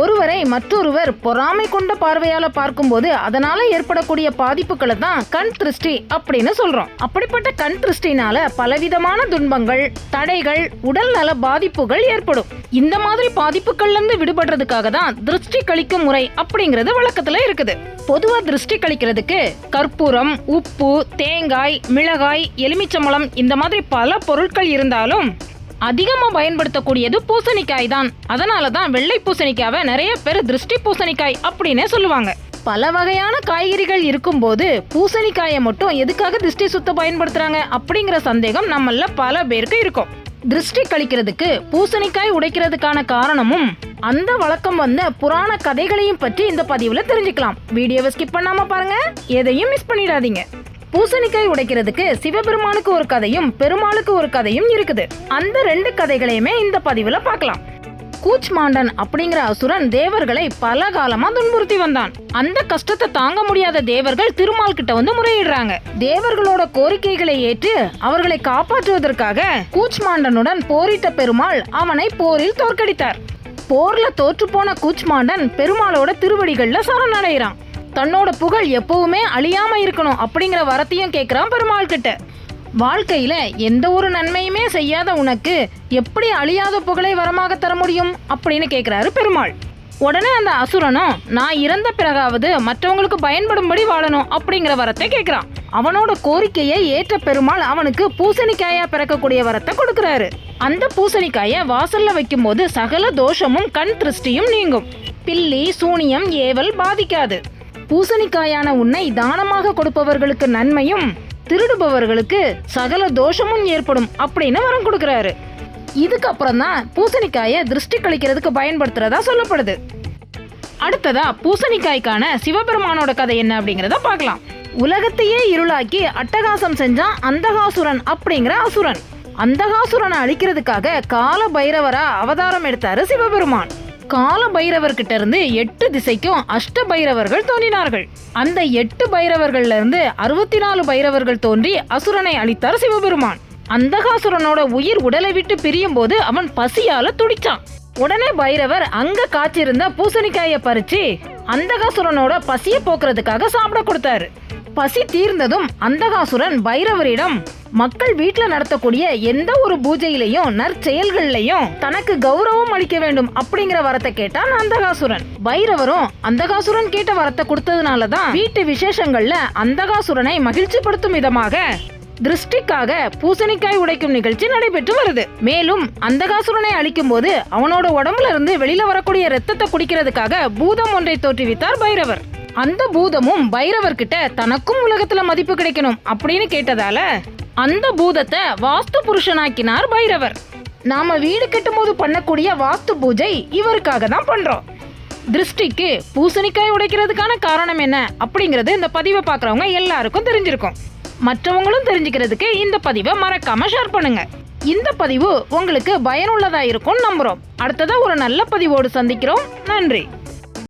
ஒருவரை மற்றொருவர் பொறாமை கொண்ட பார்வையால பார்க்கும்போது அதனால ஏற்படக்கூடிய பாதிப்புகளை தான் கண் திருஷ்டி அப்படின்னு சொல்றோம். அப்படிப்பட்ட கண் திருஷ்டினால பலவிதமான துன்பங்கள் தடைகள் உடல் நல பாதிப்புகள் ஏற்படும். இந்த மாதிரி பாதிப்புகள்ல இருந்து விடுபடுறதுக்காக தான் திருஷ்டி கழிக்கும் முறை அப்படிங்கிறது வழக்கத்துல இருக்குது. பொதுவா திருஷ்டி கழிக்கிறதுக்கு கற்பூரம் உப்பு தேங்காய் மிளகாய் எலுமிச்சம்பழம் இந்த மாதிரி பல பொருட்கள் இருந்தாலும் அதிகமாக பயன்படுத்தக்கூடியது பூசணிக்காய் தான். அதனால தான் வெள்ளை பூசணிக்காவை நிறைய பேர் திருஷ்டி பூசணிக்காய் அப்படின்னே சொல்லுவாங்க. பல வகையான காய்கறிகள் இருக்கும்போது பூசணிக்காயை மட்டும் எதுக்காக திருஷ்டி சுத்த பயன்படுத்துறாங்க அப்படிங்கிற சந்தேகம் நம்மள பல பேருக்கு இருக்கும். திருஷ்டி கழிக்கிறதுக்கு பூசணிக்காய் உடைக்கிறதுக்கான காரணமும் அந்த வழக்கம் வந்த புராண கதைகளையும் பற்றி இந்த பதிவுல தெரிஞ்சுக்கலாம். வீடியோவை ஸ்கிப் பண்ணாம பாருங்க. எதையும் மிஸ் பண்ணிடாதீங்க. பூசணிக்காய் உடைக்கிறதுக்கு சிவபெருமானுக்கு ஒரு கதையும் பெருமாளுக்கு ஒரு கதையும் இருக்குது. அந்த ரெண்டு கதைகளையுமே இந்த பதிவுல பார்க்கலாம். கூச்மாண்டன் அப்படிங்கிற அசுரன் தேவர்களை பல காலமா துன்புறுத்தி வந்தான். அந்த கஷ்டத்தை தாங்க முடியாத தேவர்கள் திருமால் கிட்ட வந்து முறையிடுறாங்க. தேவர்களோட கோரிக்கைகளை ஏற்று அவர்களை காப்பாற்றுவதற்காக கூச்மாண்டனுடன் போரிட்ட பெருமாள் அவனை போரில் தோற்கடித்தார். போர்ல தோற்றுப்போன கூச்மாண்டன் பெருமாளோட திருவடிகள்ல சரணடைகிறான் தன்னோட புகழ் எப்பவுமே அழியாம இருக்கணும் அப்படிங்கிற வரத்தையும் கேட்குறான் பெருமாள் கிட்ட. வாழ்க்கையில எந்த ஒரு நன்மையுமே செய்யாத உனக்கு எப்படி அழியாத புகழை வரமாக தர முடியும் அப்படின்னு கேட்குறாரு பெருமாள். உடனே அந்த அசுரனும் நான் இறந்த பிறகாவது மற்றவங்களுக்கு பயன்படும்படி வாழணும் அப்படிங்கிற வரத்தை கேட்குறான் அவனோட கோரிக்கையை ஏற்ற பெருமாள் அவனுக்கு பூசணிக்காயா பிறக்கக்கூடிய வரத்தை கொடுக்குறாரு. அந்த பூசணிக்காயை வாசல்ல வைக்கும்போது சகல தோஷமும் கண் திருஷ்டியும் நீங்கும். பில்லி சூனியம் ஏவல் பாதிக்காது. பூசணிக்காயான உன்னை தானமாக கொடுப்பவர்களுக்கு நன்மையும் திருடுபவர்களுக்கு சகல தோஷமும் ஏற்படும் அப்படின்னு வரம் கொடுக்கறாரு. இதுக்கப்புறம் தான் பூசணிக்காயை திருஷ்டி கழிக்கிறதுக்கு பயன்படுத்துறதா சொல்லப்படுது. அடுத்ததா பூசணிக்காய்க்கான சிவபெருமானோட கதை என்ன அப்படிங்கிறத பார்க்கலாம். உலகத்தையே இருளாக்கி அட்டகாசம் செஞ்சான் அந்தகாசுரன் அப்படிங்கிற அசுரன். அந்தகாசுரனை அழிக்கிறதுக்காக கால பைரவரா அவதாரம் எடுத்தாரு சிவபெருமான். கால பைரவர்கிட்ட இருந்து எட்டு திசைக்கும் அஷ்ட பைரவர்கள் தோன்றினார்கள். அந்த எட்டு பைரவர்கள்ல இருந்து அறுபத்தி நாலு பைரவர்கள் தோன்றி அசுரனை அழித்தார் சிவபெருமான். அந்தகாசுரனோட உயிர் உடலை விட்டு பிரியும் போது அவன் பசியால துடிச்சான். உடனே பைரவர் அங்க காய்ச்சிருந்த பூசணிக்காயை பறிச்சு அந்தகாசுரனோட பசியை போக்குறதுக்காக சாப்பிட கொடுத்தாரு. பசி தீர்ந்ததும் அந்தகாசுரன் பைரவரிடம் மக்கள் வீட்டுல நடத்தக்கூடிய எந்த ஒரு பூஜையிலையும் நற்செயல்கள்லையும் தனக்கு கௌரவம் அளிக்க வேண்டும் அப்படிங்கிற வரத்தை கேட்டான் அந்தகாசுரன். பைரவரும் அந்தகாசுரன் கேட்ட வரத்தை கொடுத்ததுனால தான் வீட்டு விசேஷங்கள்ல அந்தகாசுரனை மகிழ்ச்சிப்படுத்தும் விதமாக திருஷ்டிக்காக பூசணிக்காய் உடைக்கும் நிகழ்ச்சி நடைபெற்று வருது. மேலும் அந்தகாசுரனை அழிக்கும் போது அவனோட உடம்புல இருந்து வெளியில வரக்கூடிய ரத்தத்தை குடிக்கிறதுக்காக பூதம் ஒன்றை தோற்றுவித்தார் பைரவர். அந்த பூதமும் பைரவர்கிட்ட தனக்கும் உலகத்துல மதிப்பு கிடைக்கணும் அப்படின்னு கேட்டதால அந்த பூதத்தை வாஸ்து புருஷனாக்கினார் பைரவர். நாம வீடு கட்டும்போது பண்ணக்கூடிய வாஸ்து பூஜை இவருக்காக தான் பண்றோம். திருஷ்டிக்கு பூசணிக்காய் உடைக்கிறதுக்கான காரணம் என்ன அப்படிங்கிறது இந்த பதிவை பார்க்குறவங்க எல்லாருக்கும் தெரிஞ்சிருக்கும். மற்றவங்களும் தெரிஞ்சுக்கிறதுக்கு இந்த பதிவை மறக்காம ஷேர் பண்ணுங்க. இந்த பதிவு உங்களுக்கு பயனுள்ளதா இருக்கும் நம்புறோம். அடுத்ததா ஒரு நல்ல பதிவோடு சந்திக்கிறோம். நன்றி.